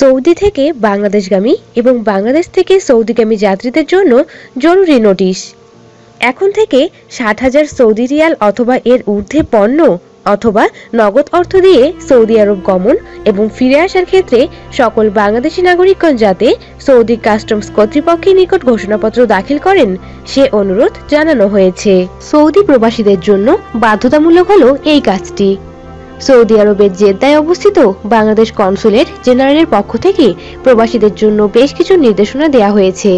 Saudi থেকে বাংলাদেশগামী এবং বাংলাদেশ থেকে সৌদিগামী যাত্রীদের জন্য জরুরি নোটিশ। এখন থেকে ষাট হাজার সৌদি রিয়াল অথবা এর ঊর্ধ্বে পণ্য অথবা নগদ অর্থ দিয়ে সৌদি আরব গমন এবং ফিরে আসার ক্ষেত্রে সকল বাংলাদেশি নাগরিকগণ যাতে সৌদি কাস্টমস কর্তৃপক্ষের নিকট ঘোষণাপত্র দাখিল করেন, সে অনুরোধ জানানো হয়েছে। সৌদি প্রবাসীদের জন্য বাধ্যতামূলক হলো এই কাজটি। সৌদি আরবের জেদ্দায় অবস্থিত বাংলাদেশ কনসুলেট জেনারেলের পক্ষ থেকে প্রবাসীদের জন্য বেশ কিছু নির্দেশনা দেওয়া হয়েছে।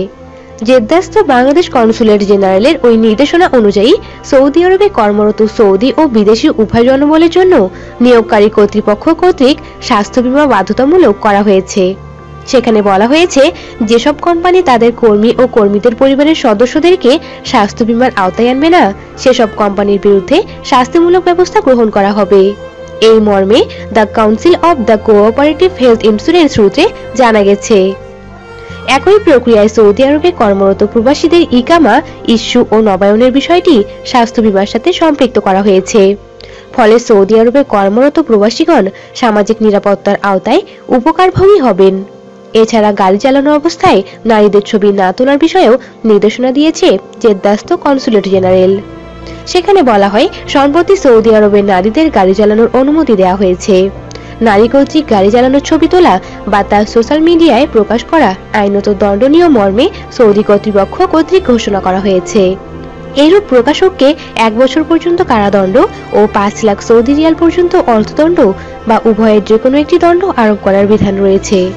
জেদ্দাস্থ বাংলাদেশ কনসুলেট জেনারেলের ওই নির্দেশনা অনুযায়ী সৌদি আরবে কর্মরত সৌদি ও বিদেশি উভয় জনবলের জন্য নিয়োগকারী কর্তৃপক্ষ কর্তৃক স্বাস্থ্য বীমা বাধ্যতামূলক করা হয়েছে। সেখানে বলা হয়েছে, যেসব কোম্পানি তাদের কর্মী ও কর্মীদের পরিবারের সদস্যদেরকে স্বাস্থ্য বীমার আওতায় আনবে না, সেসব কোম্পানির বিরুদ্ধে শাস্তিমূলক ব্যবস্থা গ্রহণ করা হবে। এই মর্মে the council of the cooperative health insurance সূত্রে জানা গেছে। একই প্রক্রিয়ায় সৌদি আরবে কর্মরত প্রবাসীদের ইকামা, ইস্যু ও নবায়নের বিষয়টি স্বাস্থ্য বিমার সাথে সম্পৃক্ত করা হয়েছে। ফলে সৌদি আরবে কর্মরত প্রবাসীগণ সামাজিক নিরাপত্তার আওতায় উপকারভোগী হবেন। এছাড়া গাড়ি চালানো অবস্থায় নারীদের ছবি না তোলার বিষয়েও নির্দেশনা দিয়েছে জেদ্দাস্ত কনসুলেট জেনারেল। সেখানে বলা হয়, সম্প্রতি সৌদি আরবের নারীদের গাড়ি চালানোর অনুমতি দেওয়া হয়েছে। নারী কর্তৃক গাড়ি চালানোর ছবি তোলা বা তা সোশ্যাল মিডিয়ায় প্রকাশ করা আইনত দণ্ডনীয় মর্মে সৌদি কর্তৃপক্ষ কর্তৃক ঘোষণা করা হয়েছে। এরূপ প্রকাশককে এক বছর পর্যন্ত কারাদণ্ড ও পাঁচ লাখ সৌদি রিয়াল পর্যন্ত অর্থদণ্ড বা উভয়ের যে কোনো একটি দণ্ড আরোপ করার বিধান রয়েছে।